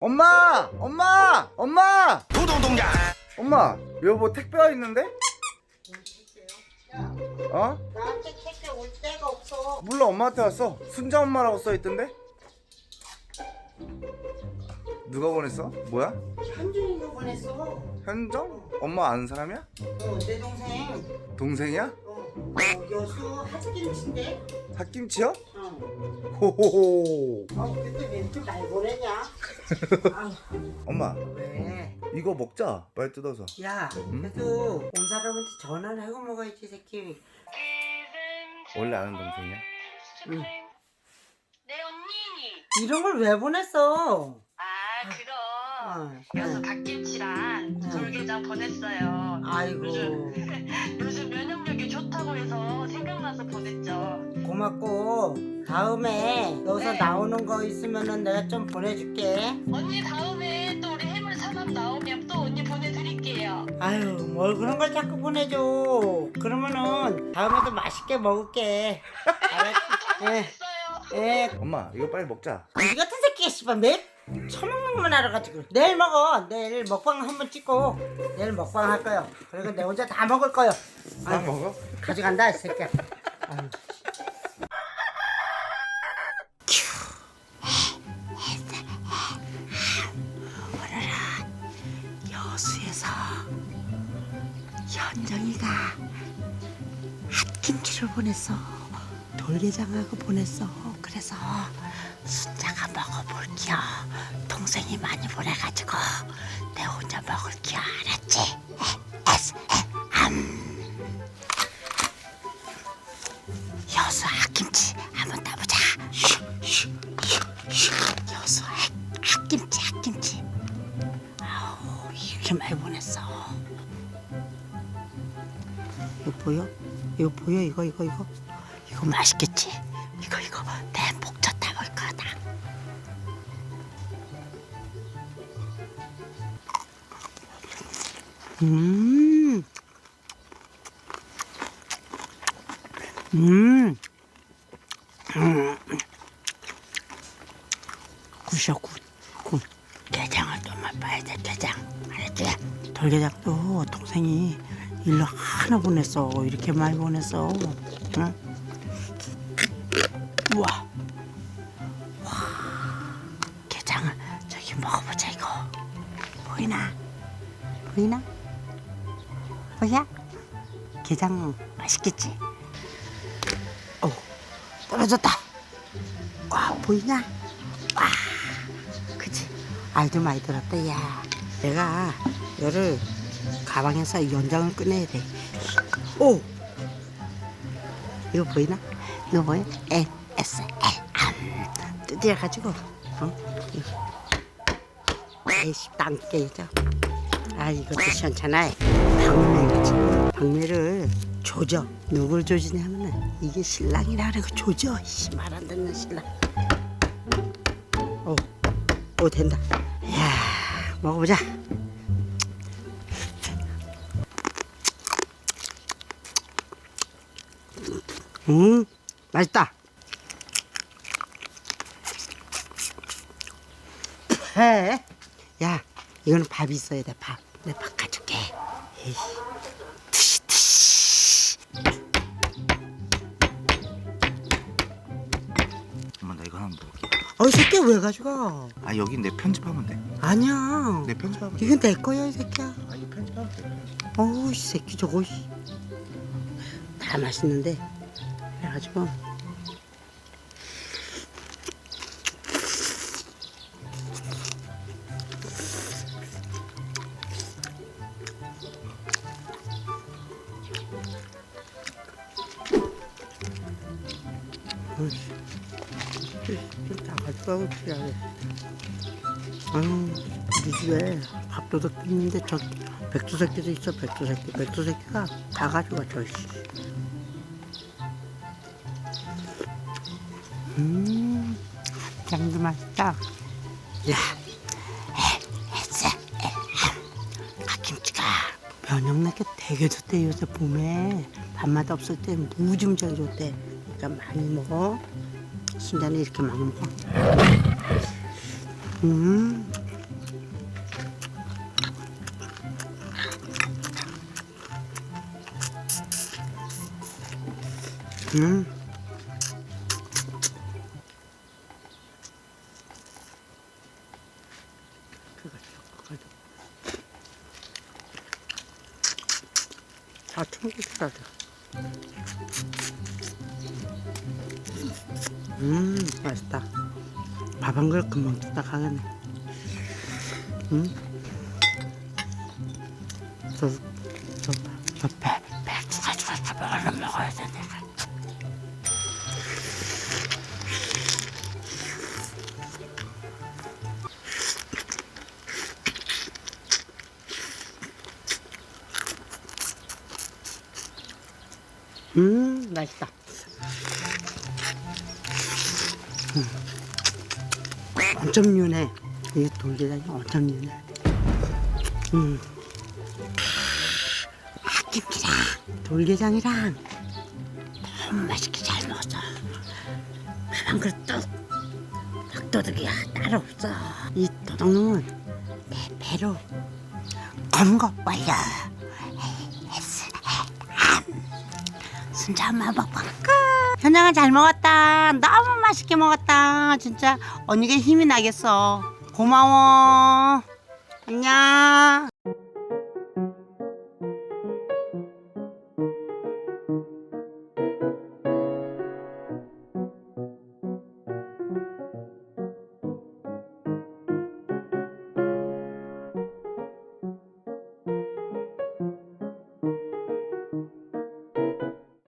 엄마! 엄마! 엄마! 노동동자 엄마! 여보 택배 와 있는데? 어? 나한테 택배 올 데가 없어. 몰라 엄마한테 왔어 순자 엄마라고 써있던데? 누가 보냈어? 뭐야? 현준이가 보냈어. 현정? 엄마 아는 사람이야? 어, 내 동생. 동생이야? 어, 어 여수 하트김치인데. 갓김치요? 어. 호호호. 아, 근데 왜 이렇게 말 보내냐? 아, 엄마, 왜? 이거 먹자. 빨리 뜯어서. 야, 그래도 온 사람한테 전화를 하고 먹어야지, 이 새끼. 원래 아는 동생이야? 응. 내 언니. 이런 걸 왜 보냈어? 아 그럼. 어, 그래서 응. 갓김치랑 응. 돌게장 보냈어요. 아이고, 요즘 좋다고 해서 생각나서 보냈죠. 고맙고. 다음에 여기서 네. 나오는 거 있으면은 내가 좀 보내줄게. 언니 다음에 또 우리 해물 삼합 나오면 또 언니 보내드릴게요. 아유, 뭘 그런 걸 자꾸 보내줘. 그러면은 다음에도 맛있게 먹을게. 알았지? 예, 있어요. 예. 엄마, 이거 빨리 먹자. 우리 같은 새끼가 씨발 매일 처먹는 것만 알아가지고 내일 먹어. 내일 먹방 한번 찍고 내일 먹방 할 거요. 그리고 내 혼자 다 먹을 거요. 다 아유, 먹어? 가져간다 이 새끼야. 아유. 여수에서 현정이가 핫김치를 보냈어. 돌게장하고 보냈어. 그래서 먹어볼게요. 동생이 많이 보내가지고 내 혼자 먹을게요. 알았지? 여수 핫김치 한번 따보자. 여수 핫- 핫김치 핫김치. 아우 이렇게 많이 보냈어. 이거 보여? 이거 보여? 이거 이거 이거 이거 맛있겠지? 이거 이거 내 목젖 담을 거다. 음, 음, 음, 굿이야 굿, 굿. 게장을 또 맛봐야 돼 게장, 알았지? 돌게장도 동생이 일로 하나 보냈어. 이렇게 많이 보냈어. 응? 우와. 와. 게장을 저기 먹어보자 이거. 보이나? 보이나? 보야? 게장 맛있겠지? 어, 떨어졌다. 와, 보이냐? 와, 그치? 알도 많이 들었다, 야. 내가 얘를 가방에서 연장을 꺼내야 돼. 오! 이거 보이나? 이거 뭐야? N, S, L, 암. 뜯어가지고, 어? 에이씨, 땅 깨져. 아, 이것도 시원찮아. 박매같이. 박매를 조져. 누굴 조지냐면은, 이게 신랑이라 그래고 조져. 씨, 말안 듣는 신랑. 오, 오, 된다. 이야, 먹어보자. 음, 맛있다. 해. 야, 이거는 밥이 있어야 돼, 밥. 내. 에이, 드시, 드시. 엄마 나 이거 하나 먹을게. 어, 이 새끼 왜 가져가? 아 여기 내 편집하면 돼. 아니야. 내 편집하면 돼. 이건 내 거야, 이 새끼야. 아 이거 편집하면 돼. 어우, 이 새끼 저거. 씨. 다 맛있는데. 그래가지고. 우리 집에 밥도둑 있는데 저 백두 새끼도 있어, 백두 새끼. 백두 새끼가 다 가져가, 저 씨. 음, 짱도 맛있다. 야, 함. 갓김치가 면역력이 되게 좋대, 요새 봄에. 밥맛 없을 때 무지무지하게 좋대. 그러니까 많이 먹어. 순자는 이렇게 많이 먹어. 음. 음. 다 아, 충분하다. 음, 맛있다. 밥 한 그릇 금방 뚝딱 하겠네. 음. 저, 저, 저 배, 배, 추가, 추가, 추가, 얼른 먹어야 되네. 음, 맛있다. 엄청 윤해. 이게 돌계란이 엄청 윤해. 음. 아, 김치랑 돌게장이랑 너무 맛있게 잘 먹었어. 밥한 그릇 뚝. 밥도둑이야 따로 없어. 이 도둑놈은 내 배로 검거 완료. 했어. 순자 한번 먹방 끝. 현장은 잘 먹었다. 너무 맛있게 먹었다. 진짜 언니가 힘이 나겠어. 고마워. 안녕.